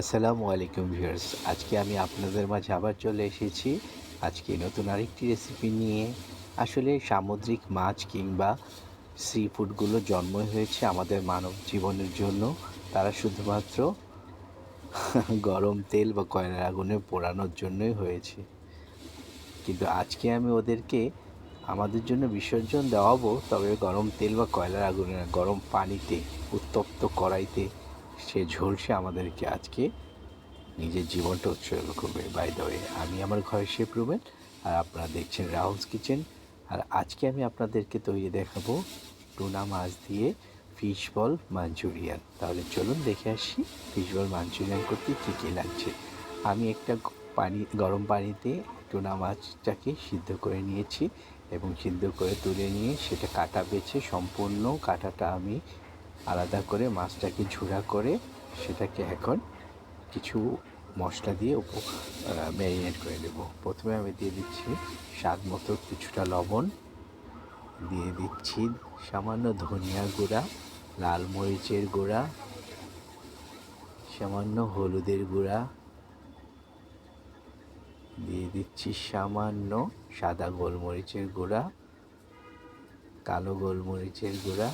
আসসালামু আলাইকুম ভিউয়ার্স। আজকে আমি আপনাদের মাঝে আবার চলে এসেছি। আজকে নতুন আরেকটি রেসিপি নিয়ে। আসলে সামুদ্রিক মাছ কিংবা সি ফুডগুলো জন্ম হয়েছে আমাদের মানব জীবনের জন্য। তারা শুধুমাত্র গরম তেল বা কয়লার আগুনে পোড়ানোর জন্যই হয়েছে। কিন্তু আজকে আমি ওদেরকে আমাদের জন্য বিসর্জন দেওয়াবো, তবে গরম তেল বা কয়লার আগুনে, গরম পানিতে উত্তপ্ত কড়াইতে সে ঝলসে আমাদেরকে আজকে নিজের জীবনটা উৎসর্গ করবে। বাই দ্য আমি আমার ঘরে শেফ রুবেন আর আপনারা দেখছেন রাহুলস কিচেন আর আজকে আমি আপনাদেরকে তৈরি দেখাবো টুনা মাছ দিয়ে ফিশ বল মাঞ্চুরিয়ান তাহলে চলুন দেখে আসি ফিশ বল মাঞ্চুরিয়ান করতে কী কী লাগছে। আমি একটা পানি, গরম পানিতে টুনা মাছটাকে সিদ্ধ করে নিয়েছি এবং সিদ্ধ করে তুলে নিয়ে সেটা কাটা বেছে সম্পূর্ণ কাটাটা আমি আলাদা করে মাছটাকে ঝুড়া করে সেটাকে এখন কিছু মশলা দিয়ে ম্যারিনেট করে দেবো প্রথমে আমি দিয়ে দিচ্ছি স্বাদ মতো কিছুটা লবণ, দিয়ে দিচ্ছি সামান্য ধনিয়া গুঁড়া, লাল মরিচের গুঁড়া, সামান্য হলুদের গুঁড়া, দিয়ে দিচ্ছি সামান্য সাদা গোলমরিচের গুঁড়া, কালো গোলমরিচের গুঁড়া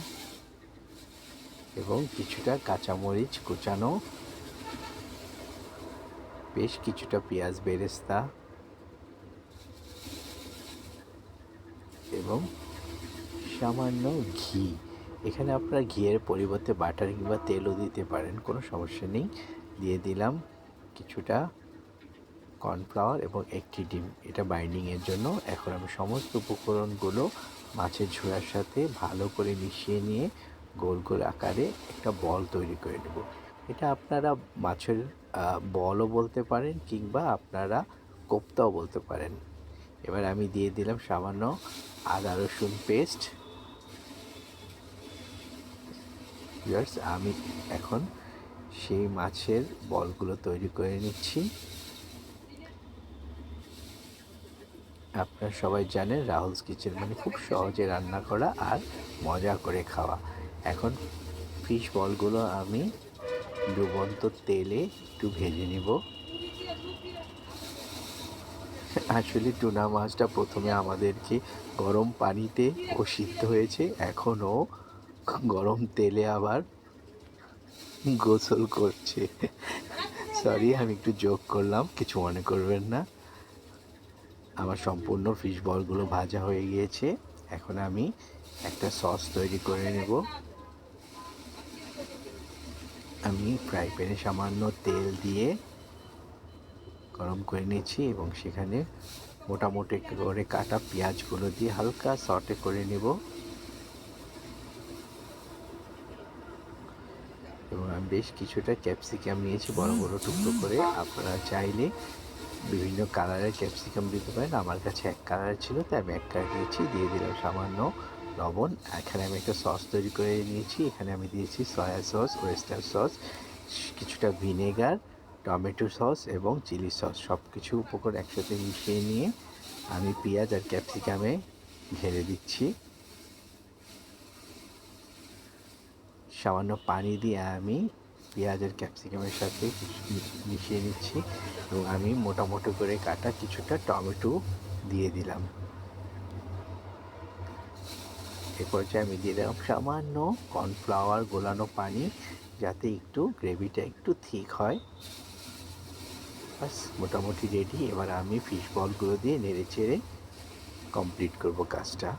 এবং কিছুটা কাঁচামরিচ কুচানো, বেশ কিছুটা পেঁয়াজ বেরেস্তা এবং সামান্য ঘি। এখানে আপনারা ঘিয়ের পরিবর্তে বাটার কিংবা তেলও দিতে পারেন, কোনো সমস্যা নেই। দিয়ে দিলাম কিছুটা কর্নফ্লাওয়ার এবং একটি ডিম। এটা বাইন্ডিংয়ের জন্য। এখন আমি সমস্ত উপকরণগুলো মাছের ঝোড়ার সাথে ভালো করে মিশিয়ে নিয়ে গোল গোল আকারে একটা বল তৈরি করে নেব। এটা আপনারা মাছের বলও বলতে পারেন কিংবা আপনারা কোপ্তাও বলতে পারেন। এবার আমি দিয়ে দিলাম সামান্য আদা, রসুন পেস্ট ভিউয়ার্স আমি এখন সেই মাছের বলগুলো তৈরি করে নিচ্ছি। আপনারা সবাই জানেন রাহুলস কিচেন মানে খুব সহজে রান্না করা আর মজা করে খাওয়া। এখন ফিশ বলগুলো আমি ডুবন্ত তেলে একটু ভেজে নিব। আসলে টুনা মাছটা প্রথমে আমাদেরকে গরম পানিতে ও সিদ্ধ হয়েছে, এখনও গরম তেলে আবার গোসল করছে। সরি আমি একটু যোগ করলাম, কিছু মনে করবেন না। আমার সম্পূর্ণ ফিশ বলগুলো ভাজা হয়ে গিয়েছে, এখন আমি একটা সস তৈরি করে নেব। আমি ফ্রাই প্যানে সামান্য তেল দিয়ে গরম করে নিয়েছি এবং সেখানে মোটামুটি করে কাটা পেঁয়াজগুলো দিয়ে হালকা সটে করে নেব। এবং আমি বেশ কিছুটা ক্যাপসিকাম নিয়েছি, বড় বড় টুকরো করে। আপনারা চাইলে বিভিন্ন কালারের ক্যাপসিকাম দিতে পারেন। আমার কাছে এক কালার ছিল, তাই আমি এক কালার দিয়েছি দিয়ে দিলাম সামান্য লবণ, এখানে আমি একটা সস তৈরি করে নিয়েছি। এখানে আমি দিয়েছি সয়া সস ওয়েস্টার সস, কিছুটা ভিনেগার, টমেটো সস এবং চিলি সস। সব কিছু উপকরণ একসাথে মিশিয়ে নিয়ে আমি পেঁয়াজ আর ক্যাপসিকামে ঢেলে দিচ্ছি। সামান্য পানি দিয়ে আমি পেঁয়াজ আর ক্যাপসিকামের সাথে মিশিয়ে নিচ্ছি এবং আমি মোটামুটি করে কাটা কিছুটা টমেটো দিয়ে দিলাম। এ পর্যায়ে আমি দিয়ে দিলাম সামান্য কর্নফ্লাওয়ার, গোলানো পানি যাতে একটু গ্রেভিটা একটু থিক হয়। বাস মোটামুটি রেডি এবার আমি ফিশ বলগুলো দিয়ে নেড়ে চেড়ে কমপ্লিট করব কাজটা।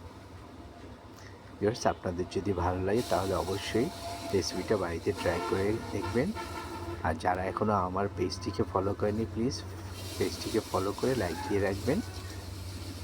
ভিউয়ার্স আপনাদের যদি ভালো লাগে, তাহলে অবশ্যই রেসিপিটা বাড়িতে ট্রাই করে দেখবেন। আর যারা এখনও আমার পেজটিকে ফলো করেনি প্লিজ পেজটিকে ফলো করে লাইক দিয়ে রাখবেন।